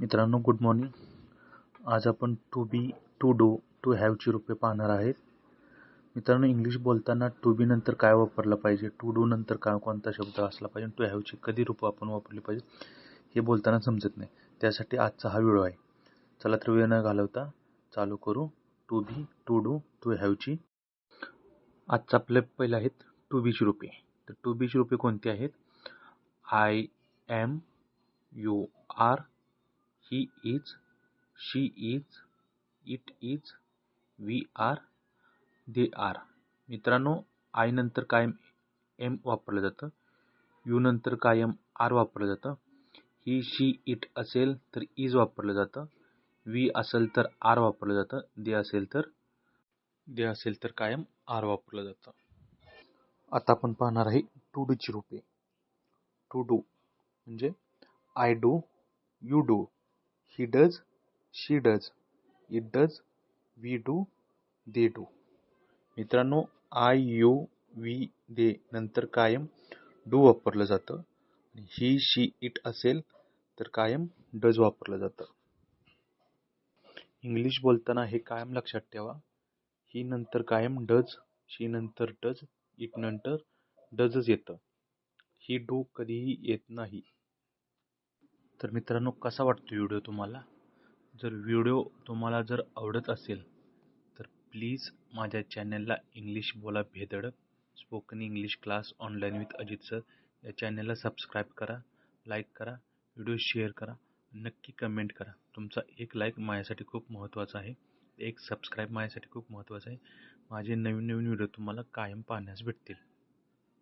मित्रांनो good morning आज आपण to be to do to हॅवची रूपे पाहणार आहेत. मित्रांनो इंग्लिश बोलताना टू बी नंतर काय वापरलं पाहिजे? टू डू नंतर काय कोणता शब्द असला पाहिजे? टू हॅवची कधी रूपं आपण वापरली पाहिजे? हे बोलताना समजत नाही. त्यासाठी आजचा हा व्हिडिओ आहे. चला तर वेळ न घालवता चालू करू. To be to do to हॅवची आजचा आपले पहिले आहेत टू बीची रूपे. तर टू बीची रूपे कोणती आहेत? I am you are he is she is it is we are they are मित्रांनो आय नंतर कायम एम वापरलं जातं. यू नंतर कायम आर वापरलं जातं. ही शी इट असेल तर इज वापरलं जातं. वी असेल तर आर वापरलं जातं. दे असेल तर दे असेल तर कायम आर वापरलं जातं. आता आपण पाहणार आहे टू डूची रूपे. टू डू म्हणजे I do you do he does she does it does we do they do मित्रांनो आय यू वी दे नंतर कायम डू वापरलं जातं. ही शी इट असेल तर कायम डज वापरलं जातं. इंग्लिश बोलताना हे कायम लक्षात ठेवा. ही नंतर कायम डज शी नंतर डज इट नंतर डजच येतं. ही डू कधीही येत नाही. तर मित्रांनो कसा वाटतो व्हिडिओ तुम्हाला? जर व्हिडिओ तुम्हाला जर आवडत असेल तर प्लीज माझ्या चॅनलला इंग्लिश बोला भेदडक spoken English class online with Ajit sir या चॅनलला सबस्क्राईब करा लाईक करा व्हिडिओ शेअर करा नक्की कमेंट करा. तुमचा एक लाईक माझ्यासाठी खूप महत्त्वाचा आहे. एक सबस्क्राईब माझ्यासाठी खूप महत्त्वाचं आहे. माझे नवीन नवीन व्हिडिओ तुम्हाला कायम पाहण्यास भेटतील.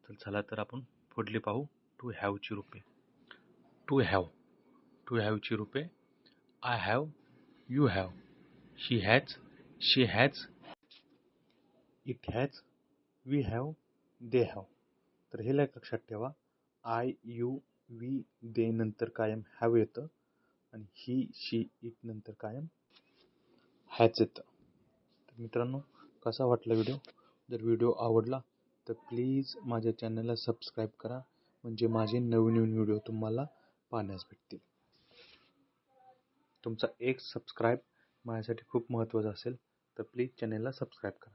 तर चला तर आपण पुढले पाहू. टू हॅवची रुपे टू हॅव टू हॅवची रूपे. I have you have. She has she has. It has we have they have. तर हे लक्षात ठेवा. आय यू वी दे नंतर कायम हॅव येतं. आणि ही शी इट नंतर कायम हॅच येतं. तर मित्रांनो कसा वाटला व्हिडिओ? जर व्हिडिओ आवडला तर प्लीज माझ्या चॅनलला सबस्क्राईब करा. म्हणजे माझे नवीन नवीन व्हिडिओ तुम्हाला पाहण्यास भेटतील. तुमचा एक सबस्क्राईब माझ्यासाठी खूप महत्त्वाचा असेल तर प्लीज चॅनेलला सबस्क्राईब करा.